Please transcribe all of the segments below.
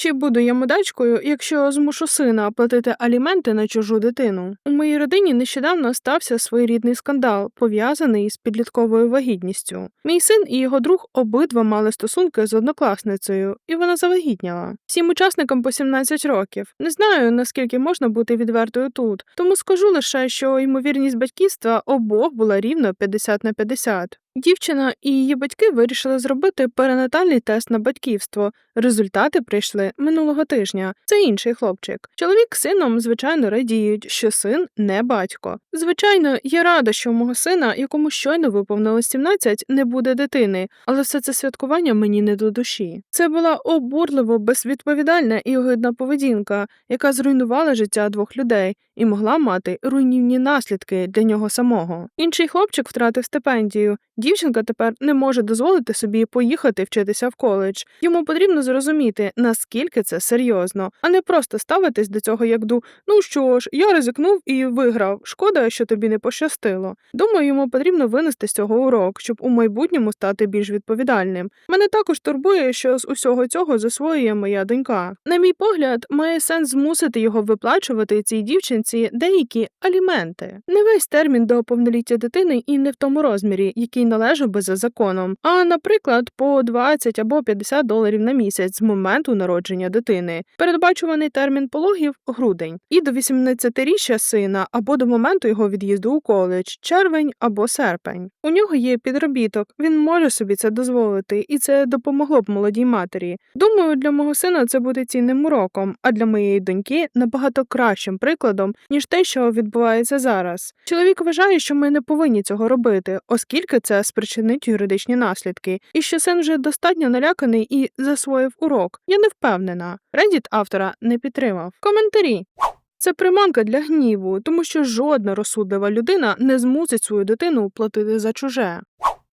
Чи буду я мудачкою, якщо змушу сина платити аліменти на чужу дитину? У моїй родині нещодавно стався своєрідний скандал, пов'язаний з підлітковою вагітністю. Мій син і його друг обидва мали стосунки з однокласницею, і вона завагітняла. Всім учасникам по 17 років. Не знаю, наскільки можна бути відвертою тут, тому скажу лише, що ймовірність батьківства обох була рівно 50 на 50. Дівчина і її батьки вирішили зробити перинатальний тест на батьківство. Результати прийшли минулого тижня. Це інший хлопчик. Чоловік з сином, звичайно, радіють, що син не батько. Звичайно, я рада, що у мого сина, якому щойно виповнилось 17, не буде дитини, але все це святкування мені не до душі. Це була обурливо безвідповідальна і огидна поведінка, яка зруйнувала життя двох людей і могла мати руйнівні наслідки для нього самого. Інший хлопчик втратив стипендію. Дівчинка тепер не може дозволити собі поїхати вчитися в коледж. Йому потрібно зрозуміти, наскільки це серйозно, а не просто ставитись до цього як до ну що ж, я ризикнув і виграв. Шкода, що тобі не пощастило. Думаю, йому потрібно винести з цього урок, щоб у майбутньому стати більш відповідальним. Мене також турбує, що з усього цього засвоює моя донька. На мій погляд, має сенс змусити його виплачувати цій дівчинці деякі аліменти. Не весь термін до повноліття дитини і не в тому розмірі, який належав би за законом, а, наприклад, по 20 або 50 доларів на місяць з моменту народження дитини. Передбачуваний термін пологів грудень, і до 18-річчя сина або до моменту його від'їзду у коледж, червень або серпень. У нього є підробіток, він може собі це дозволити, і це допомогло б молодій матері. Думаю, для мого сина це буде цінним уроком, а для моєї доньки набагато кращим прикладом, ніж те, що відбувається зараз. Чоловік вважає, що ми не повинні цього робити, оскільки це спричинить юридичні наслідки, і що син вже достатньо наляканий і засвоїв урок. Я не впевнена. Reddit автора не підтримав. Коментарі. Це приманка для гніву, тому що жодна розсудлива людина не змусить свою дитину платити за чуже.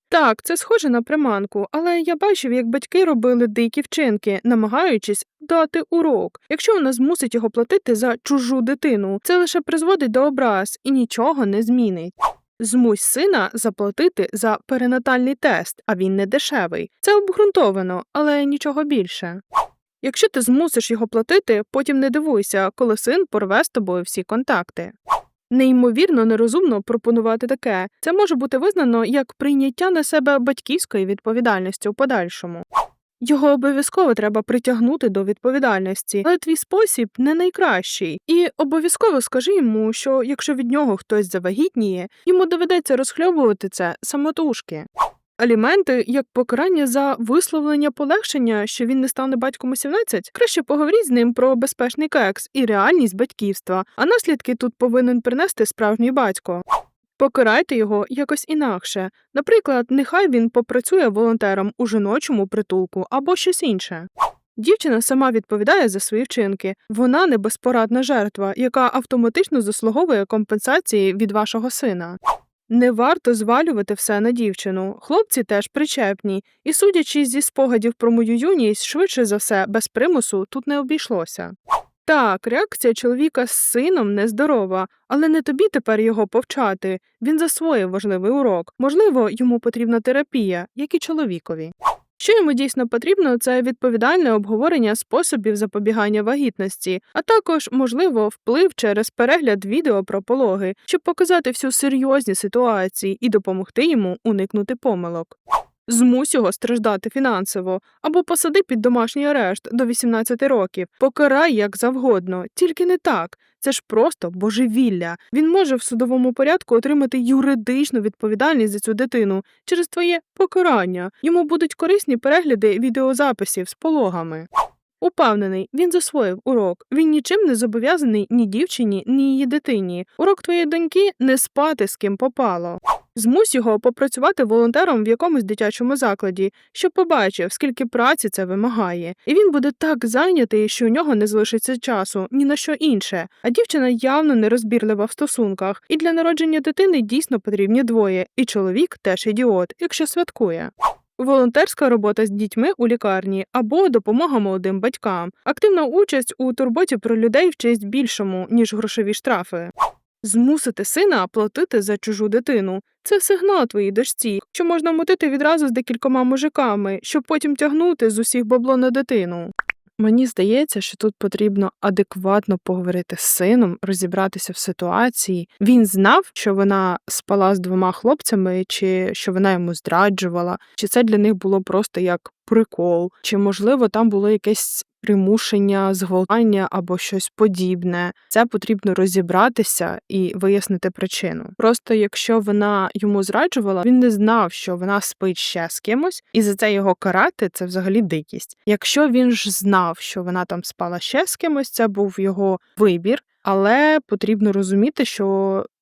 Так, це схоже на приманку, але я бачив, як батьки робили дикі вчинки, намагаючись дати урок. Якщо вона змусить його платити за чужу дитину, це лише призводить до образ і нічого не змінить. Змусь сина заплатити за перинатальний тест, а він не дешевий. Це обґрунтовано, але нічого більше. Якщо ти змусиш його платити, потім не дивуйся, коли син порве з тобою всі контакти. Неймовірно нерозумно пропонувати таке. Це може бути визнано як прийняття на себе батьківської відповідальності у подальшому. Його обов'язково треба притягнути до відповідальності, але твій спосіб не найкращий. І обов'язково скажи йому, що якщо від нього хтось завагітніє, йому доведеться розхльобувати це самотужки. Аліменти як покарання за висловлення полегшення, що він не стане батьком у 17, краще поговоріть з ним про безпечний кекс і реальність батьківства, а наслідки тут повинен принести справжній батько. Покарайте його якось інакше. Наприклад, нехай він попрацює волонтером у жіночому притулку або щось інше. Дівчина сама відповідає за свої вчинки. Вона не безпорадна жертва, яка автоматично заслуговує компенсації від вашого сина. Не варто звалювати все на дівчину. Хлопці теж причепні, і, судячи зі спогадів про мою юність, швидше за все, без примусу тут не обійшлося. Так, реакція чоловіка з сином нездорова, але не тобі тепер його повчати. Він засвоїв важливий урок. Можливо, йому потрібна терапія, як і чоловікові. Що йому дійсно потрібно, це відповідальне обговорення способів запобігання вагітності, а також, можливо, вплив через перегляд відео про пологи, щоб показати всю серйозність ситуації і допомогти йому уникнути помилок. Змусь його страждати фінансово або посади під домашній арешт до 18 років, покарай як завгодно, тільки не так. Це ж просто божевілля. Він може в судовому порядку отримати юридичну відповідальність за цю дитину через твоє покарання. Йому будуть корисні перегляди відеозаписів з пологами. Упевнений, він засвоїв урок. Він нічим не зобов'язаний ні дівчині, ні її дитині. Урок твоєї доньки не спати з ким попало. Змусь його попрацювати волонтером в якомусь дитячому закладі, щоб побачив, скільки праці це вимагає. І він буде так зайнятий, що у нього не залишиться часу ні на що інше. А дівчина явно нерозбірлива в стосунках, і для народження дитини дійсно потрібні двоє, і чоловік теж ідіот, якщо святкує. Волонтерська робота з дітьми у лікарні або допомога молодим батькам, активна участь у турботі про людей в честь більшому, ніж грошові штрафи. Змусити сина платити за чужу дитину це сигнал твоїй дочці, що можна мутити відразу з декількома мужиками, щоб потім тягнути з усіх бабло на дитину. Мені здається, що тут потрібно адекватно поговорити з сином, розібратися в ситуації. Він знав, що вона спала з двома хлопцями, чи що вона йому зраджувала, чи це для них було просто як прикол, чи можливо там було якесь примушення, зґвалтування або щось подібне. Це потрібно розібратися і вияснити причину. Просто якщо вона йому зраджувала, він не знав, що вона спить ще з кимось, і за це його карати це взагалі дикість. Якщо він ж знав, що вона там спала ще з кимось, це був його вибір. Але потрібно розуміти, що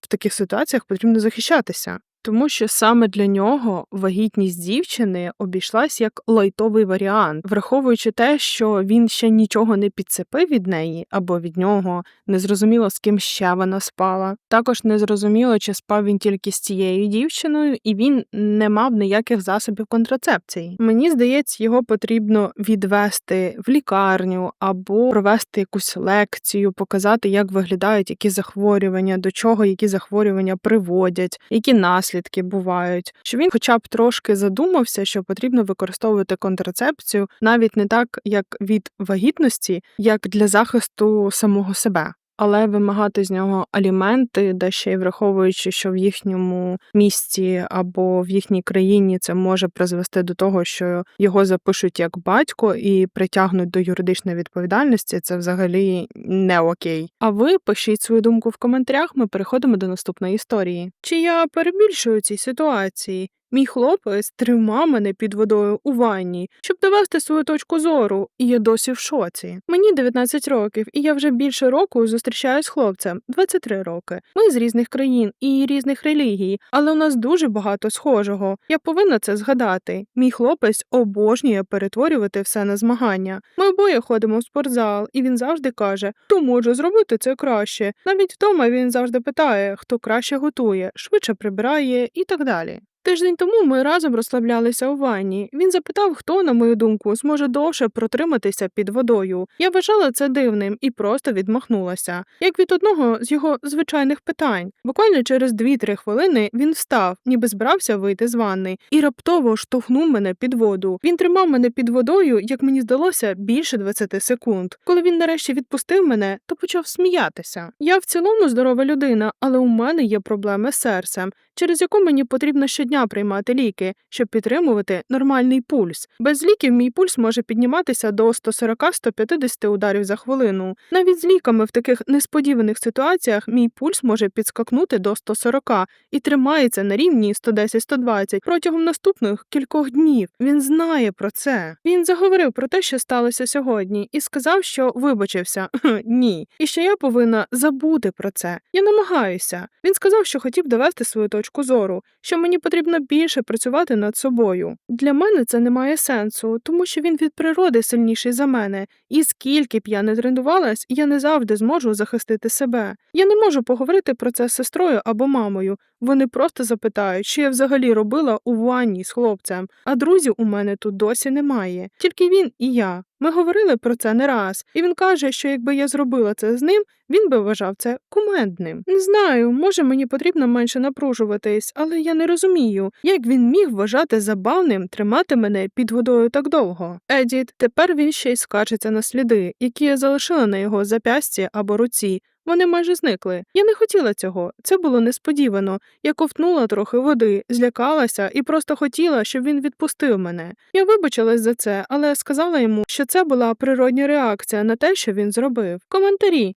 в таких ситуаціях потрібно захищатися. Тому що саме для нього вагітність дівчини обійшлась як лайтовий варіант, враховуючи те, що він ще нічого не підцепив від неї або від нього, незрозуміло з ким ще вона спала. Також незрозуміло, чи спав він тільки з цією дівчиною, і він не мав ніяких засобів контрацепції. Мені здається, його потрібно відвести в лікарню або провести якусь лекцію, показати, як виглядають які захворювання, до чого які захворювання приводять, які наслідки наслідки бувають, що він, хоча б трошки задумався, що потрібно використовувати контрацепцію навіть не так, як від вагітності, як для захисту самого себе. Але вимагати з нього аліменти, де ще й враховуючи, що в їхньому місті або в їхній країні це може призвести до того, що його запишуть як батько і притягнуть до юридичної відповідальності, це взагалі не окей. А ви пишіть свою думку в коментарях. Ми переходимо до наступної історії. Чи я перебільшую цій ситуації? Мій хлопець тримав мене під водою у ванні, щоб довести свою точку зору, і я досі в шоці. Мені 19 років, і я вже більше року зустрічаюсь з хлопцем 23 роки. Ми з різних країн і різних релігій, але у нас дуже багато схожого. Я повинна це згадати. Мій хлопець обожнює перетворювати все на змагання. Ми обоє ходимо в спортзал, і він завжди каже, хто може зробити це краще. Навіть вдома він завжди питає, хто краще готує, швидше прибирає і так далі. Тиждень тому ми разом розслаблялися у ванні. Він запитав, хто, на мою думку, зможе довше протриматися під водою. Я вважала це дивним і просто відмахнулася, як від одного з його звичайних питань. Буквально через 2-3 хвилини він встав, ніби збирався вийти з ванни, і раптово штовхнув мене під воду. Він тримав мене під водою, як мені здалося, більше 20 секунд. Коли він нарешті відпустив мене, то почав сміятися. Я в цілому здорова людина, але у мене є проблеми з серцем, через яку мені потрібно щодня щодня приймати ліки, щоб підтримувати нормальний пульс. Без ліків мій пульс може підніматися до 140-150 ударів за хвилину. Навіть з ліками в таких несподіваних ситуаціях мій пульс може підскакнути до 140 і тримається на рівні 110-120 протягом наступних кількох днів. Він знає про це. Він заговорив про те, що сталося сьогодні, і сказав, що вибачився. Ні. І що я повинна забути про це. Я намагаюся. Він сказав, що хотів довести свою точку зору, що мені потрібно потрібно більше працювати над собою. Для мене це не має сенсу, тому що він від природи сильніший за мене, і скільки б я не тренувалась, я не завжди зможу захистити себе. Я не можу поговорити про це з сестрою або мамою. Вони просто запитають, що я взагалі робила у ванні з хлопцем, а друзів у мене тут досі немає. Тільки він і я. Ми говорили про це не раз, і він каже, що якби я зробила це з ним, він би вважав це кумедним. Не знаю, може мені потрібно менше напружуватись, але я не розумію, як він міг вважати забавним тримати мене під водою так довго. Едіт, тепер він ще й скаржиться на сліди, які я залишила на його запясті або руці. Вони майже зникли. Я не хотіла цього. Це було несподівано. Я ковтнула трохи води, злякалася і просто хотіла, щоб він відпустив мене. Я вибачилась за це, але сказала йому, що це була природня реакція на те, що він зробив. Коментарі.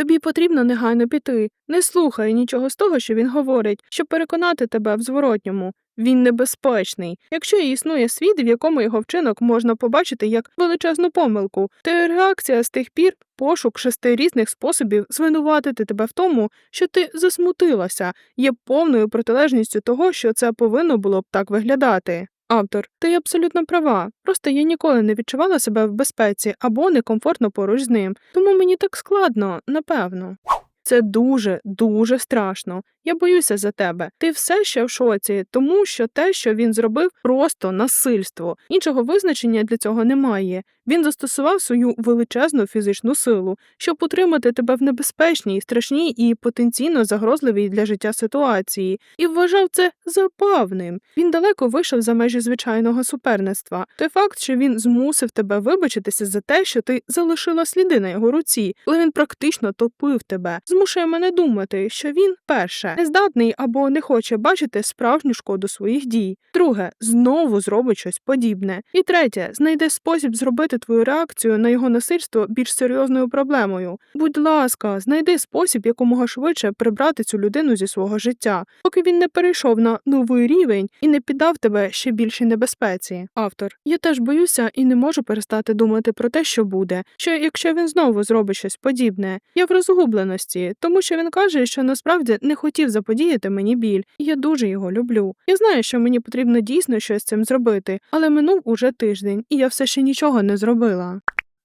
Тобі потрібно негайно піти. Не слухай нічого з того, що він говорить, щоб переконати тебе в зворотньому. Він небезпечний. Якщо існує світ, в якому його вчинок можна побачити як величезну помилку, то реакція з тих пір пошук шести різних способів звинуватити тебе в тому, що ти засмутилася, є повною протилежністю того, що це повинно було б так виглядати. Автор, ти абсолютно права. Просто я ніколи не відчувала себе в безпеці або некомфортно поруч з ним, тому мені так складно, напевно. Це дуже, дуже страшно. Я боюся за тебе. Ти все ще в шоці, тому що те, що він зробив, просто насильство. Іншого визначення для цього немає. Він застосував свою величезну фізичну силу, щоб утримати тебе в небезпечній, страшній і потенційно загрозливій для життя ситуації, і вважав це забавним. Він далеко вийшов за межі звичайного суперництва. Той факт, що він змусив тебе вибачитися за те, що ти залишила сліди на його руці, коли він практично топив тебе, змушує мене думати, що він перше нездатний або не хоче бачити справжню шкоду своїх дій. Друге, знову зробить щось подібне. І третє, знайде спосіб зробити твою реакцію на його насильство більш серйозною проблемою. Будь ласка, знайди спосіб якомога швидше прибрати цю людину зі свого життя, поки він не перейшов на новий рівень і не піддав тебе ще більшій небезпеці. Автор, я теж боюся і не можу перестати думати про те, що буде. Що якщо він знову зробить щось подібне, я в розгубленості, тому що він каже, що насправді не хотів заподіяти мені біль, і я дуже його люблю. Я знаю, що мені потрібно дійсно щось з цим зробити, але минув уже тиждень, і я все ще нічого не зробила.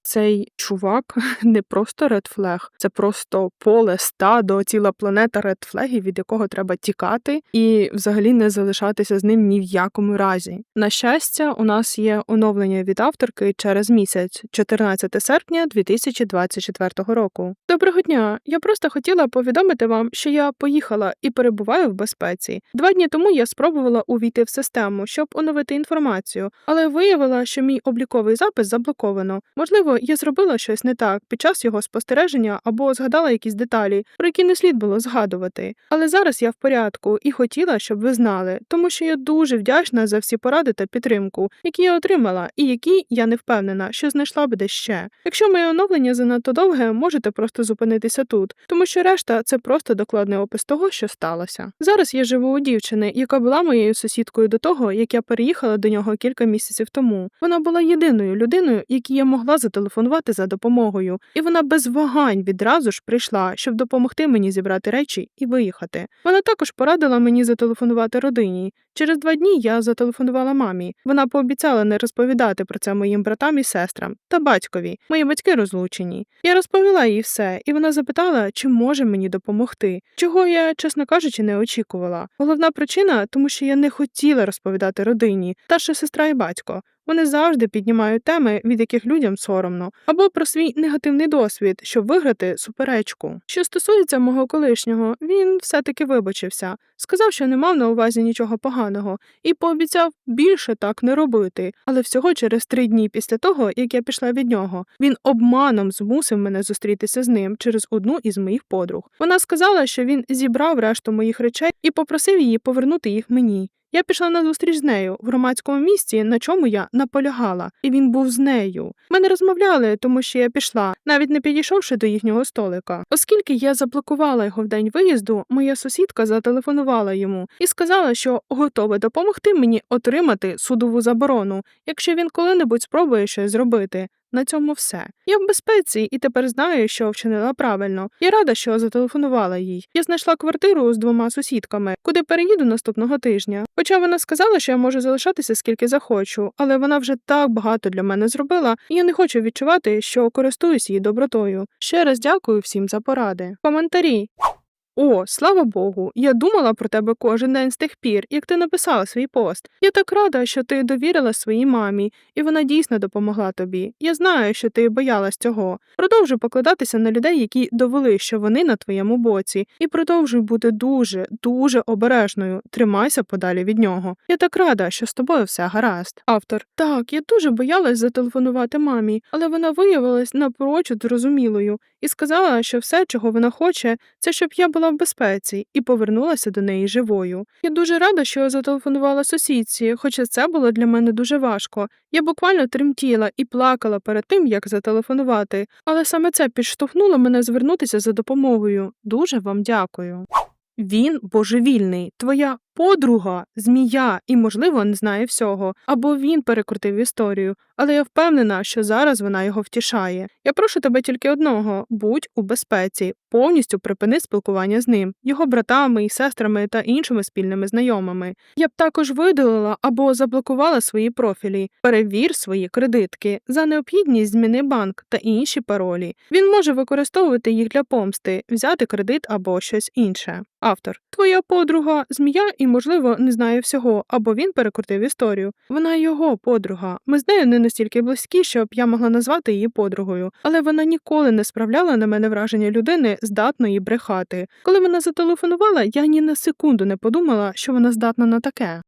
Цей чувак не просто редфлег, це просто поле, стадо, ціла планета редфлегів, від якого треба тікати, і взагалі не залишатися з ним ні в якому разі. На щастя, у нас є оновлення від авторки через місяць, 14 серпня 2024 року. Доброго дня! Я просто хотіла повідомити вам, що я поїхала і перебуваю в безпеці. Два дні тому я спробувала увійти в систему, щоб оновити інформацію, але виявила, що мій обліковий запис заблоковано. Можливо, я зробила щось не так під час його спостереження або згадала якісь деталі, про які не слід було згадувати. Але зараз я в порядку і хотіла, щоб ви знали, тому що я дуже вдячна за всі поради та підтримку, які я отримала, і які я не впевнена, що знайшла б де ще. Якщо моє оновлення занадто довге, можете просто зупинитися тут, тому що решта це просто докладний опис того, що сталося. Зараз я живу у дівчини, яка була моєю сусідкою до того, як я переїхала до нього кілька місяців тому. Вона була єдиною людиною, якій я могла зателефонувати за допомогою, і вона без вагань відразу ж прийшла, щоб допомогти мені зібрати речі і виїхати. Вона також порадила мені зателефонувати родині. Через два дні я зателефонувала мамі. Вона пообіцяла не розповідати про це моїм братам і сестрам та батькові. Мої батьки розлучені. Я розповіла їй все, і вона запитала, чи може мені допомогти, чого я, чесно кажучи, не очікувала. Головна причина, тому що я не хотіла розповідати родині, старша сестра і батько. Вони завжди піднімають теми, від яких людям соромно, або про свій негативний досвід, щоб виграти суперечку. Що стосується мого колишнього, він все-таки вибачився, сказав, що не мав на увазі нічого поганого, і пообіцяв більше так не робити. Але всього через три дні після того, як я пішла від нього, він обманом змусив мене зустрітися з ним через одну із моїх подруг. Вона сказала, що він зібрав решту моїх речей і попросив її повернути їх мені. Я пішла на зустріч з нею в громадському місці, на чому я наполягала, і він був з нею. Ми не розмовляли, тому що я пішла, навіть не підійшовши до їхнього столика. Оскільки я заблокувала його в день виїзду, моя сусідка зателефонувала йому і сказала, що готова допомогти мені отримати судову заборону, якщо він коли-небудь спробує щось зробити. На цьому все. Я в безпеці і тепер знаю, що вчинила правильно. Я рада, що зателефонувала їй. Я знайшла квартиру з двома сусідками, куди переїду наступного тижня. Хоча вона сказала, що я можу залишатися скільки захочу, але вона вже так багато для мене зробила, і я не хочу відчувати, що користуюсь її добротою. Ще раз дякую всім за поради. Коментарі. О, слава Богу, я думала про тебе кожен день з тих пір, як ти написала свій пост. Я так рада, що ти довірила своїй мамі, і вона дійсно допомогла тобі. Я знаю, що ти боялась цього. Продовжуй покладатися на людей, які довели, що вони на твоєму боці, і продовжуй бути дуже, дуже обережною. Тримайся подалі від нього. Я так рада, що з тобою все гаразд. Автор так, я дуже боялась зателефонувати мамі, але вона виявилась напрочуд зрозумілою і сказала, що все, чого вона хоче, це щоб я була в безпеці і повернулася до неї живою. Я дуже рада, що я зателефонувала сусідці, хоча це було для мене дуже важко. Я буквально тремтіла і плакала перед тим, як зателефонувати, але саме це підштовхнуло мене звернутися за допомогою. Дуже вам дякую. Він божевільний, твоя подруга, змія і, можливо, не знає всього, або він перекрутив історію, але я впевнена, що зараз вона його втішає. Я прошу тебе тільки одного: будь у безпеці, повністю припини спілкування з ним, його братами і сестрами та іншими спільними знайомими. Я б також видалила або заблокувала свої профілі, перевір свої кредитки, за необхідність зміни банк та інші паролі. Він може використовувати їх для помсти, взяти кредит або щось інше. Автор, твоя подруга, змія і і, можливо, не знає всього, або він перекрутив історію. Вона його подруга. Ми з нею не настільки близькі, щоб я могла назвати її подругою, але вона ніколи не справляла на мене враження людини, здатної брехати. Коли вона зателефонувала, я ні на секунду не подумала, що вона здатна на таке.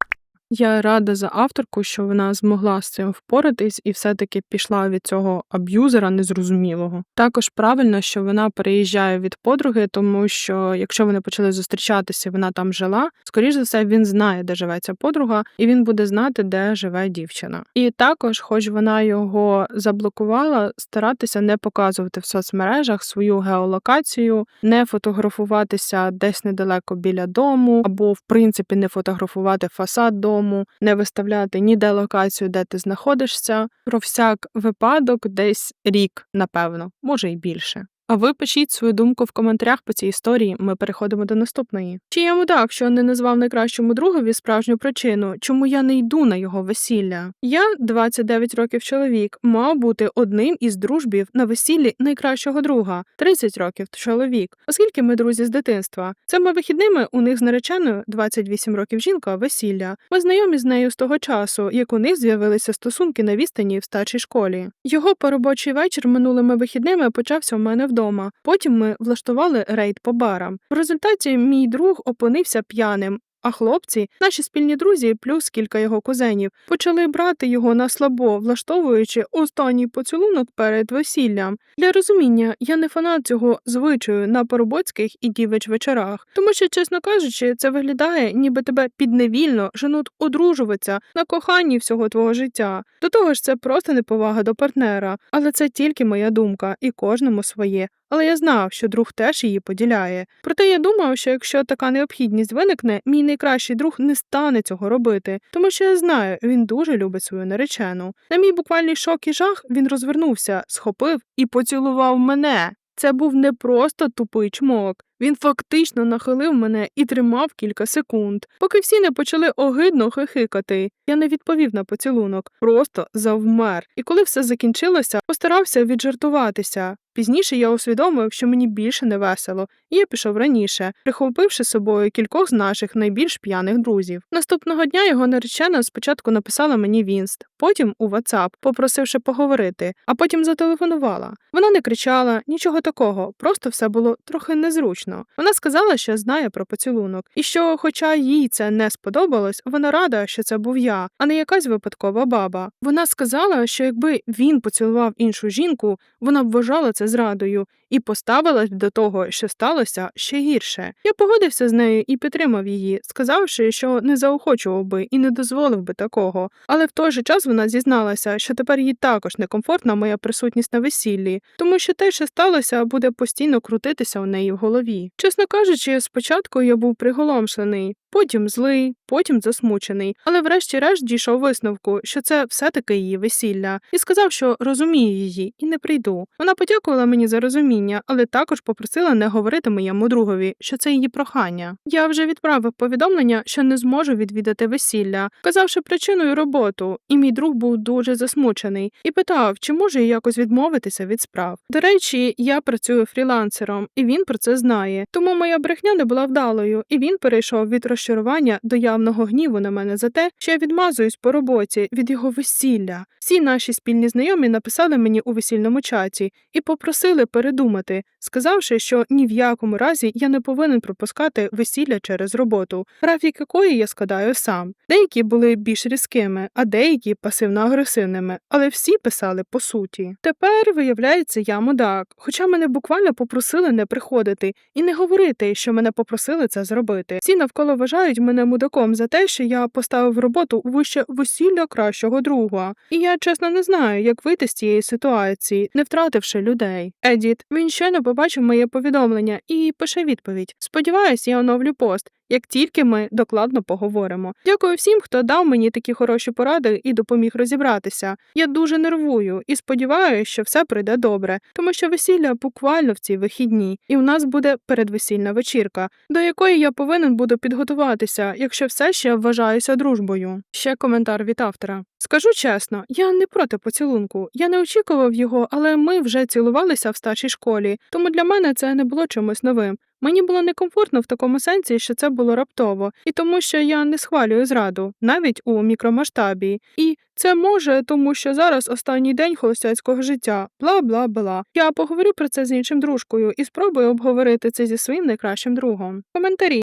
Я рада за авторку, що вона змогла з цим впоратись і все-таки пішла від цього аб'юзера незрозумілого. Також правильно, що вона переїжджає від подруги, тому що якщо вони почали зустрічатися, вона там жила. скоріш за все, він знає, де живе ця подруга, і він буде знати, де живе дівчина. І також, хоч вона його заблокувала, старатися не показувати в соцмережах свою геолокацію, не фотографуватися десь недалеко біля дому, або в принципі не фотографувати фасад дому дому, не виставляти ніде локацію, де ти знаходишся. Про всяк випадок десь рік, напевно, може й більше. А ви пишіть свою думку в коментарях по цій історії. Ми переходимо до наступної. Чи я мудак, що не назвав найкращому другові справжню причину, чому я не йду на його весілля? Я 29 років чоловік, мав бути одним із дружбів на весіллі найкращого друга, 30 років чоловік, оскільки ми друзі з дитинства. Цими вихідними у них з нареченою 28 років жінка весілля. Ми знайомі з нею з того часу, як у них з'явилися стосунки на відстані в старшій школі. Його поробочий вечір минулими вихідними почався у мене вдома вдома. Потім ми влаштували рейд по барам. В результаті мій друг опинився п'яним. А хлопці, наші спільні друзі, плюс кілька його кузенів, почали брати його на слабо, влаштовуючи останній поцілунок перед весіллям. Для розуміння, я не фанат цього звичаю на поробоцьких і дівич вечорах, тому що, чесно кажучи, це виглядає, ніби тебе підневільно женуть одружуватися на коханні всього твого життя. До того ж, це просто неповага до партнера, але це тільки моя думка, і кожному своє. Але я знав, що друг теж її поділяє. Проте я думав, що якщо така необхідність виникне, мій найкращий друг не стане цього робити, тому що я знаю, він дуже любить свою наречену. На мій буквальний шок і жах він розвернувся, схопив і поцілував мене. Це був не просто тупий чмок. Він фактично нахилив мене і тримав кілька секунд, поки всі не почали огидно хихикати. Я не відповів на поцілунок, просто завмер. І коли все закінчилося, постарався віджартуватися. Пізніше я усвідомив, що мені більше не весело, і я пішов раніше, прихопивши з собою кількох з наших найбільш п'яних друзів. Наступного дня його наречена спочатку написала мені вінст, потім у WhatsApp, попросивши поговорити, а потім зателефонувала. Вона не кричала, нічого такого, просто все було трохи незручно. Вона сказала, що знає про поцілунок, і що, хоча їй це не сподобалось, вона рада, що це був я, а не якась випадкова баба. Вона сказала, що якби він поцілував іншу жінку, вона б вважала це зрадою і поставилась до того, що сталося ще гірше. Я погодився з нею і підтримав її, сказавши, що не заохочував би і не дозволив би такого. Але в той же час вона зізналася, що тепер їй також некомфортна моя присутність на весіллі, тому що те, що сталося, буде постійно крутитися у неї в голові. Чесно кажучи, спочатку я був приголомшений. Потім злий, потім засмучений, але врешті-решт дійшов висновку, що це все-таки її весілля, і сказав, що розумію її і не прийду. Вона подякувала мені за розуміння, але також попросила не говорити моєму другові, що це її прохання. Я вже відправив повідомлення, що не зможу відвідати весілля, казавши причиною роботу, і мій друг був дуже засмучений і питав, чи можу я якось відмовитися від справ. До речі, я працюю фрілансером, і він про це знає. Тому моя брехня не була вдалою, і він перейшов від розчарування до явного гніву на мене за те, що я відмазуюсь по роботі від його весілля. Всі наші спільні знайомі написали мені у весільному чаті і попросили передумати, сказавши, що ні в якому разі я не повинен пропускати весілля через роботу, графік якої я складаю сам. Деякі були більш різкими, а деякі пасивно-агресивними, але всі писали по суті. Тепер, виявляється, я мудак, хоча мене буквально попросили не приходити і не говорити, що мене попросили це зробити. Всі навколо вважають мене мудаком за те, що я поставив роботу вище весілля кращого друга. І я чесно не знаю, як вийти з цієї ситуації, не втративши людей. Едіт, він щойно побачив моє повідомлення і пише відповідь. Сподіваюсь, я оновлю пост. Як тільки ми докладно поговоримо. Дякую всім, хто дав мені такі хороші поради і допоміг розібратися. Я дуже нервую і сподіваюся, що все пройде добре, тому що весілля буквально в ці вихідні, і у нас буде передвесільна вечірка, до якої я повинен буду підготуватися, якщо все ще вважаюся дружбою. Ще коментар від автора. Скажу чесно, я не проти поцілунку. Я не очікував його, але ми вже цілувалися в старшій школі, тому для мене це не було чимось новим. Мені було некомфортно в такому сенсі, що це було раптово, і тому, що я не схвалюю зраду, навіть у мікромасштабі. І це може, тому що зараз останній день холостяцького життя, бла бла бла. Я поговорю про це з іншим дружкою і спробую обговорити це зі своїм найкращим другом. Коментарі.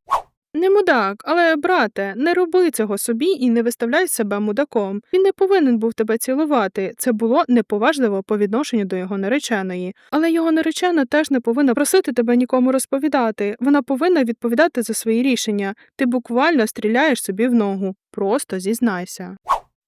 Не мудак, але брате, не роби цього собі і не виставляй себе мудаком. Він не повинен був тебе цілувати. Це було неповажливо по відношенню до його нареченої. Але його наречена теж не повинна просити тебе нікому розповідати. Вона повинна відповідати за свої рішення. Ти буквально стріляєш собі в ногу. Просто зізнайся.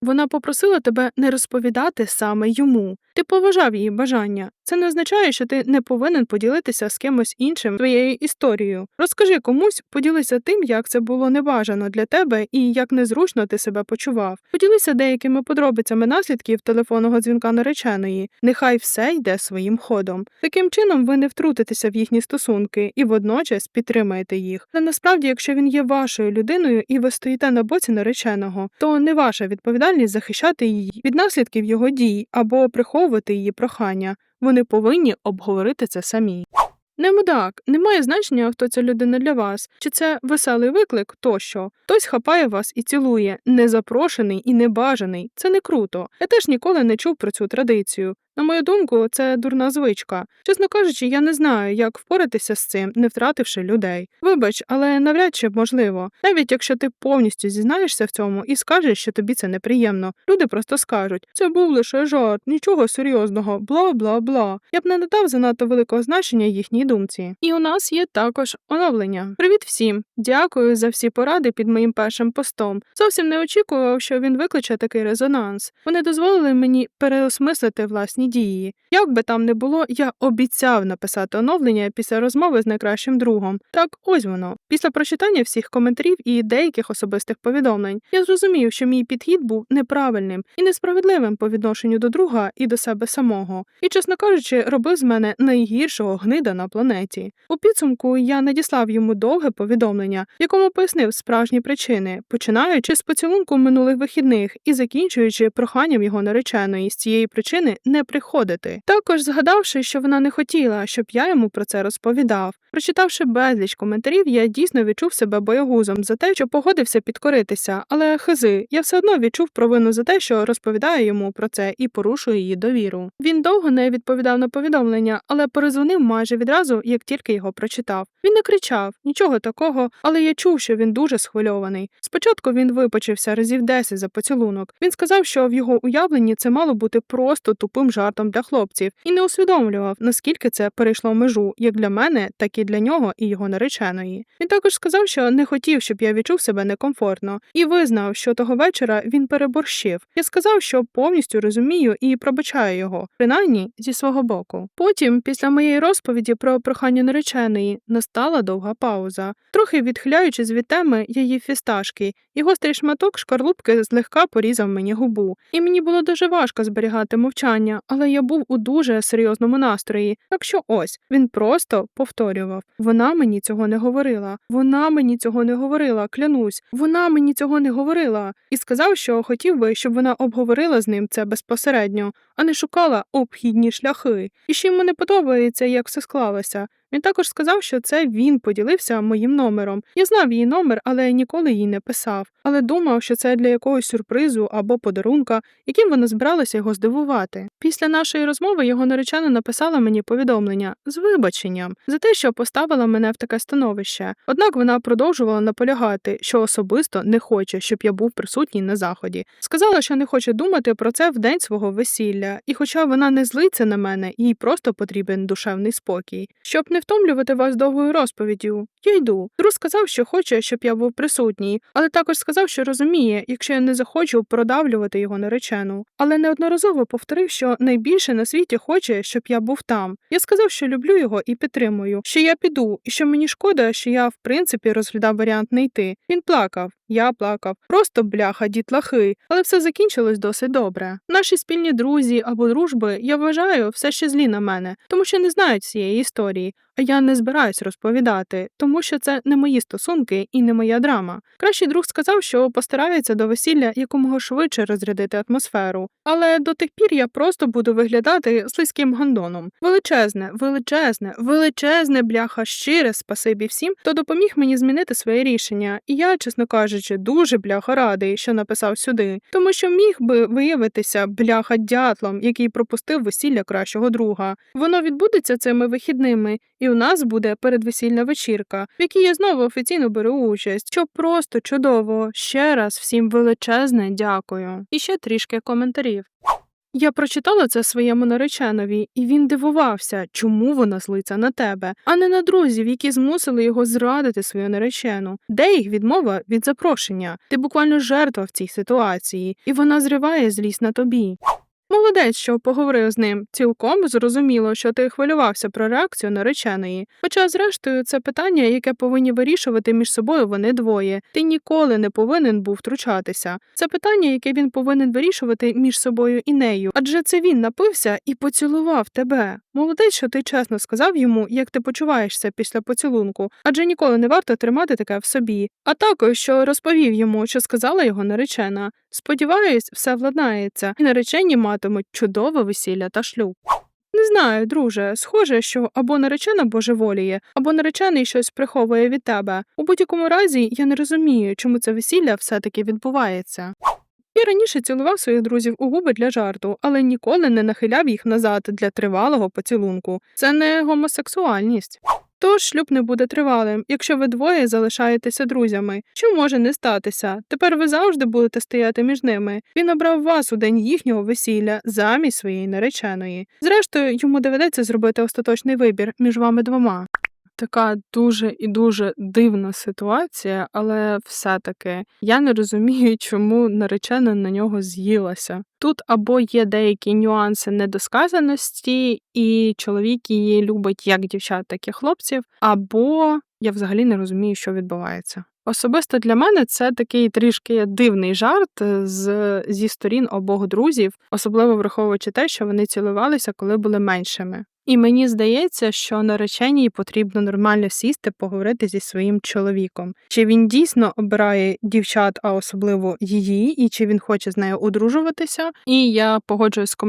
Вона попросила тебе не розповідати саме йому. Ти поважав її бажання. Це не означає, що ти не повинен поділитися з кимось іншим твоєю історією. Розкажи комусь, поділися тим, як це було небажано для тебе і як незручно ти себе почував. Поділися деякими подробицями наслідків телефонного дзвінка нареченої. Нехай все йде своїм ходом. Таким чином ви не втрутитеся в їхні стосунки і водночас підтримаєте їх. Та насправді, якщо він є вашою людиною і ви стоїте на боці нареченого, то не ваша відповідальність захищати її від наслідків його дій або приховувати її прохання. Вони повинні обговорити це самі. Не мудак, немає значення, хто ця людина для вас, чи це веселий виклик тощо. Хтось хапає вас і цілує, незапрошений і небажаний. Це не круто. Я теж ніколи не чув про цю традицію. На мою думку, це дурна звичка. Чесно кажучи, я не знаю, як впоратися з цим, не втративши людей. Вибач, але навряд чи можливо. Навіть якщо ти повністю зізнаєшся в цьому і скажеш, що тобі це неприємно, люди просто скажуть: це був лише жарт, нічого серйозного, бла бла бла. Я б не надав занадто великого значення їхній думці. І у нас є також оновлення. Привіт всім! Дякую за всі поради під моїм першим постом. Зовсім не очікував, що він викличе такий резонанс. Вони дозволили мені переосмислити власні дії. Як би там не було, я обіцяв написати оновлення після розмови з найкращим другом. Так, ось воно. Після прочитання всіх коментарів і деяких особистих повідомлень я зрозумів, що мій підхід був неправильним і несправедливим по відношенню до друга і до себе самого. І, чесно кажучи, робив з мене найгіршого гнида на планеті. У підсумку я надіслав йому довге повідомлення, в якому пояснив справжні причини, починаючи з поцілунку минулих вихідних і закінчуючи проханням його нареченої з цієї причини не приходити. Також згадавши, що вона не хотіла, щоб я йому про це розповідав. Прочитавши безліч коментарів, я дійсно відчув себе боягузом за те, що погодився підкоритися, але хизи, я все одно відчув провину за те, що розповідаю йому про це і порушую її довіру. Він довго не відповідав на повідомлення, але перезвонив майже відразу, як тільки його прочитав. Він не кричав, нічого такого, але я чув, що він дуже схвильований. Спочатку він випочився разів 10 за поцілунок. Він сказав, що в його уявленні це мало бути просто тупим жартом для хлопців, і не усвідомлював, наскільки це перейшло межу, як для мене, так і для нього і його нареченої. Він також сказав, що не хотів, щоб я відчув себе некомфортно, і визнав, що того вечора він переборщив. Я сказав, що повністю розумію і пробачаю його, принаймні зі свого боку. Потім, після моєї розповіді про прохання нареченої, настала довга пауза. Трохи відхиляючись від теми, я їв фісташки, і гострий шматок шкарлупки злегка порізав мені губу. І мені було дуже важко зберігати мовчання, я був у дуже серйозному настрої. Так що ось він просто повторював: вона мені цього не говорила, вона мені цього не говорила, клянусь, вона мені цього не говорила. І сказав, що хотів би, щоб вона обговорила з ним це безпосередньо, а не шукала обхідні шляхи. І ще йому не подобається, як все склалося. Він також сказав, що це він поділився моїм номером. Я знав її номер, але ніколи їй не писав. Але думав, що це для якогось сюрпризу або подарунка, яким вона збиралася його здивувати. Після нашої розмови його наречена написала мені повідомлення з вибаченням за те, що поставила мене в таке становище. Однак вона продовжувала наполягати, що особисто не хоче, щоб я був присутній на заході. Сказала, що не хоче думати про це в день свого весілля, і, хоча вона не злиться на мене, їй просто потрібен душевний спокій. Щоб втомлювати вас довгою розповіддю, я йду. Друг сказав, що хоче, щоб я був присутній, але також сказав, що розуміє, якщо я не захочу продавлювати його наречену. Але неодноразово повторив, що найбільше на світі хоче, щоб я був там. Я сказав, що люблю його і підтримую, що я піду, і що мені шкода, що я в принципі розглядав варіант не йти. Він плакав. Я плакав, просто бляха, дітлахи, але все закінчилось досить добре. Наші спільні друзі або дружби, я вважаю, все ще злі на мене, тому що не знають цієї історії. Я не збираюсь розповідати, тому що це не мої стосунки і не моя драма. Кращий друг сказав, що постарається до весілля якомога швидше розрядити атмосферу, але до тих пір я просто буду виглядати слизьким гандоном. Величезне, величезне, величезне бляха щире спасибі всім, хто допоміг мені змінити своє рішення. І я, чесно кажучи, дуже бляха радий, що написав сюди, тому що міг би виявитися бляха дятлом, який пропустив весілля кращого друга. Воно відбудеться цими вихідними, у нас буде передвесільна вечірка, в якій я знову офіційно беру участь. Що просто чудово. Ще раз всім величезне дякую. І ще трішки коментарів. Я прочитала це своєму нареченові, і він дивувався, чому вона злиться на тебе, а не на друзів, які змусили його зрадити свою наречену. Де їх відмова від запрошення? Ти буквально жертва в цій ситуації, і вона зриває злість на тобі. Молодець, що поговорив з ним. Цілком зрозуміло, що ти хвилювався про реакцію нареченої. Хоча, зрештою, це питання, яке повинні вирішувати між собою вони двоє. Ти ніколи не повинен був втручатися. Це питання, яке він повинен вирішувати між собою і нею. Адже це він напився і поцілував тебе. Молодець, що ти чесно сказав йому, як ти почуваєшся після поцілунку, адже ніколи не варто тримати таке в собі. А також що розповів йому, що сказала його наречена. Сподіваюсь, все владнається, і наречені матимуть чудове весілля та шлюб. Не знаю, друже, схоже, що або наречена божеволіє, або наречений щось приховує від тебе. У будь-якому разі я не розумію, чому це весілля все-таки відбувається. Я раніше цілував своїх друзів у губи для жарту, але ніколи не нахиляв їх назад для тривалого поцілунку. Це не гомосексуальність. Тож шлюб не буде тривалим, якщо ви двоє залишаєтеся друзями. Що може не статися? Тепер ви завжди будете стояти між ними. Він обрав вас у день їхнього весілля замість своєї нареченої. Зрештою, йому доведеться зробити остаточний вибір між вами двома. Така дуже і дуже дивна ситуація, але все-таки я не розумію, чому наречена на нього з'їлася. Тут або є деякі нюанси недосказаності, і чоловік її любить як дівчат, так і хлопців, або я взагалі не розумію, що відбувається. Особисто для мене це такий трішки дивний жарт з, зі сторін обох друзів, особливо враховуючи те, що вони цілувалися, коли були меншими. І мені здається, що нареченій потрібно нормально сісти, поговорити зі своїм чоловіком. Чи він дійсно обирає дівчат, а особливо її, і чи він хоче з нею одружуватися. І я погоджуюсь з коментарем,